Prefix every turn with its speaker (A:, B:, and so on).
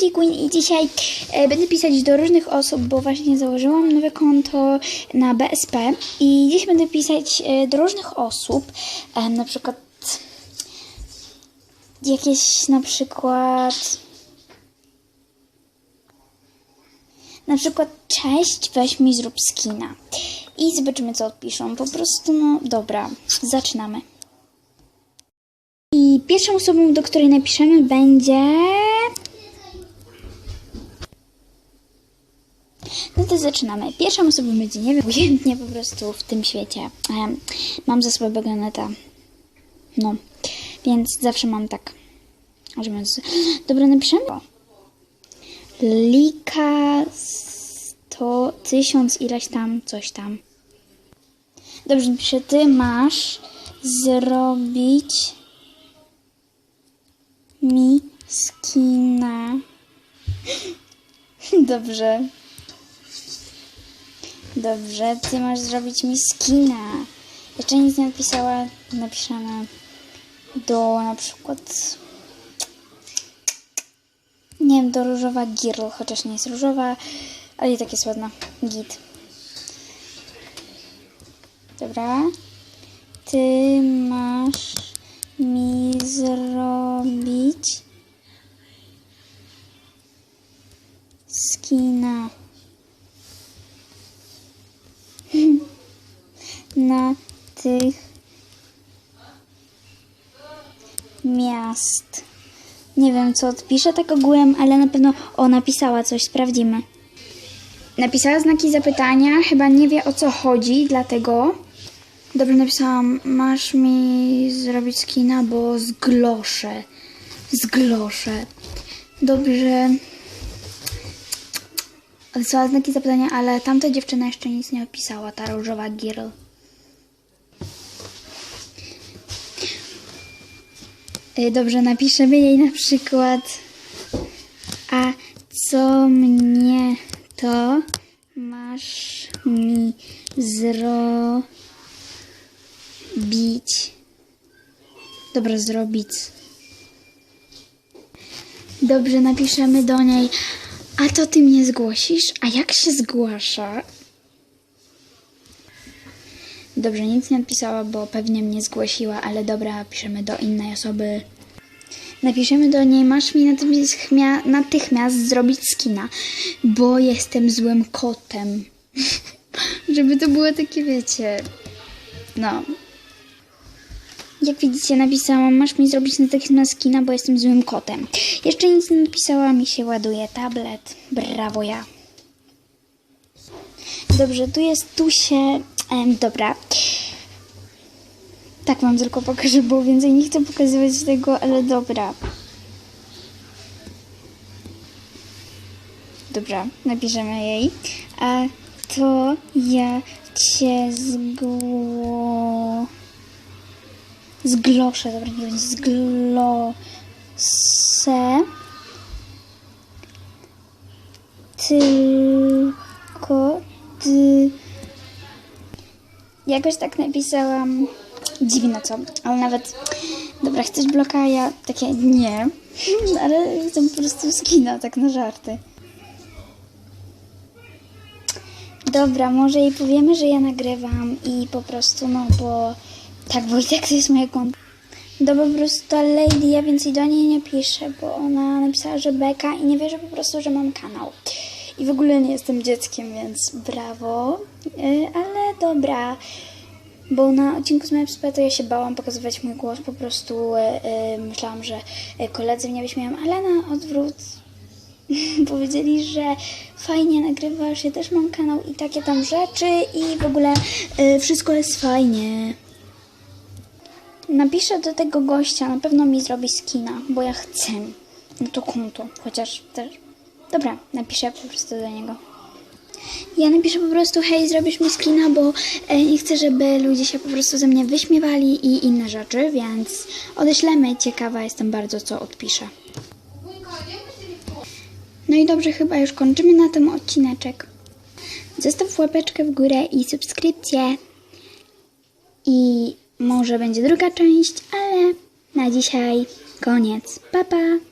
A: Beauty Queen i dzisiaj e, będę pisać do różnych osób, bo właśnie założyłam nowe konto na BSP i dziś będę pisać e, do różnych osób, e, na przykład jakieś na przykład na przykład cześć, weź mi zrób skina i zobaczymy co odpiszą. Po prostu no dobra, zaczynamy. I pierwszą osobą, do której napiszemy będzie... No to zaczynamy. Pierwszą osobą będzie, nie wiem, ujętnie po prostu w tym świecie. Em, mam za słabego neta. No, więc zawsze mam tak. Z... Dobra, napiszemy. Lika 100, tysiąc ileś tam, coś tam. Dobrze, napiszę, ty masz zrobić mi skina. Dobrze. Dobrze, ty masz zrobić mi skina. Jeszcze nic nie napisała, napiszemy do na przykład nie wiem, do różowa girl, chociaż nie jest różowa, ale i tak jest ładna. Git. Dobra. Ty masz mi zrobić skina na tych miast. Nie wiem, co odpiszę tak ogółem, ale na pewno o, napisała coś, sprawdzimy. Napisała znaki zapytania, chyba nie wie o co chodzi, dlatego... Dobrze napisałam, masz mi zrobić skina, bo zgloszę. Zgloszę. Dobrze. Odesłała znaki zapytania, ale tamta dziewczyna jeszcze nic nie opisała, ta różowa girl. Dobrze, napiszemy jej na przykład A co mnie to masz mi zrobić? Dobra, zrobić. Dobrze, napiszemy do niej A to ty mnie zgłosisz? A jak się zgłasza? Dobrze, nic nie odpisała, bo pewnie mnie zgłosiła, ale dobra, piszemy do innej osoby. Napiszemy do niej, masz mi natychmiast, natychmiast zrobić skina, bo jestem złym kotem. Żeby to było takie, wiecie, no. Jak widzicie, napisałam, masz mi zrobić natychmiast skina, bo jestem złym kotem. Jeszcze nic nie napisała, mi się ładuje tablet. Brawo ja. Dobrze, tu jest, tu się... Em, dobra. Tak wam tylko pokażę, bo więcej nie chcę pokazywać tego, ale dobra. Dobra, napiszemy jej. A to ja cię zgło... Zgloszę, dobra, nie będzie zglosę. Tylko ty... Jakoś tak napisałam. Dziwne co, ale nawet. Dobra, chcesz bloka? Ja takie nie. ale chcę po prostu skina, tak na żarty. Dobra, może jej powiemy, że ja nagrywam i po prostu, no bo tak, bo i tak to jest moje konto. Dobra, po prostu ta lady, ja więcej do niej nie piszę, bo ona napisała, że beka i nie wierzę po prostu, że mam kanał. I w ogóle nie jestem dzieckiem, więc brawo. Yy, ale dobra, bo na odcinku z MyPSP to ja się bałam pokazywać mój głos, po prostu yy, myślałam, że yy, koledzy mnie wyśmieją, ale na odwrót powiedzieli, że fajnie nagrywasz, ja też mam kanał i takie tam rzeczy i w ogóle wszystko jest fajnie. Napiszę do tego gościa, na pewno mi zrobi skina, bo ja chcę. No to konto, chociaż też. Dobra, napiszę po prostu do niego. Ja napiszę po prostu, hej, zrobisz mi skina, bo e, nie chcę, żeby ludzie się po prostu ze mnie wyśmiewali i inne rzeczy, więc odeślemy. Ciekawa jestem bardzo, co odpiszę. No i dobrze, chyba już kończymy na tym odcineczek. Zostaw łapeczkę w górę i subskrypcję. I może będzie druga część, ale na dzisiaj koniec. Pa, pa!